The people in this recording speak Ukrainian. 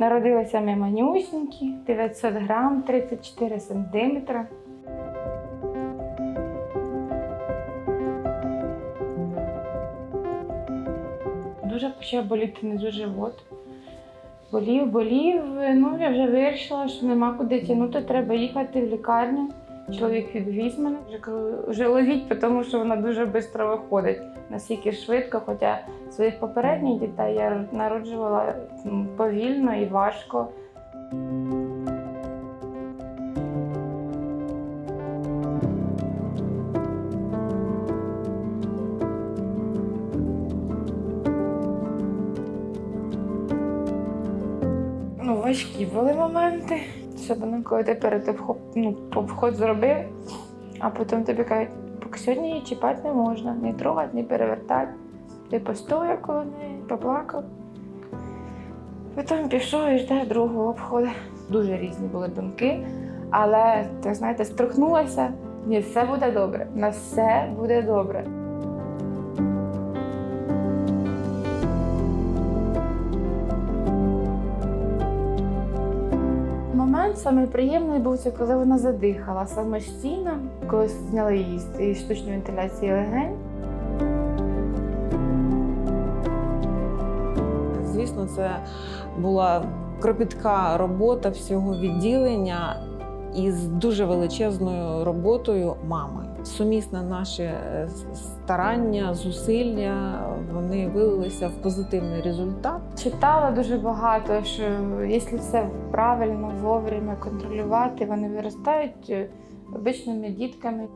Народилися ми манюсінькі, 900 грам, 34 сантиметра. Дуже почав боліти внизу живот. Болів, болів. Ну, я вже вирішила, що нема куди тягнути, треба їхати в лікарню. Чоловік відвіз мене. Вже ловіть, тому що вона дуже швидко виходить. Настільки швидко, хоча своїх попередніх дітей я народжувала повільно і важко. Ну, важкі були моменти. Особливо, коли ти перед ну, обход зробив, а потім тобі кажуть, поки сьогодні її чіпати не можна, ні трогати, ні перевертати. Ти постояв коло неї, поплакав. Потім пішов і ждеш другого обходу. Дуже різні були думки, але так знаєте, струхнулася. Ні, все буде добре. На все буде добре. Момент саме приємний був це, коли вона задихала самостійно, коли зняли її з штучної вентиляції легень. Звісно, це була кропітка робота всього відділення із дуже величезною роботою мами. Сумісне наші е, старання, зусилля вони вилилися в позитивний результат. Читала дуже багато, що якщо все правильно, вовремя контролювати, вони виростають е, обичними дітками.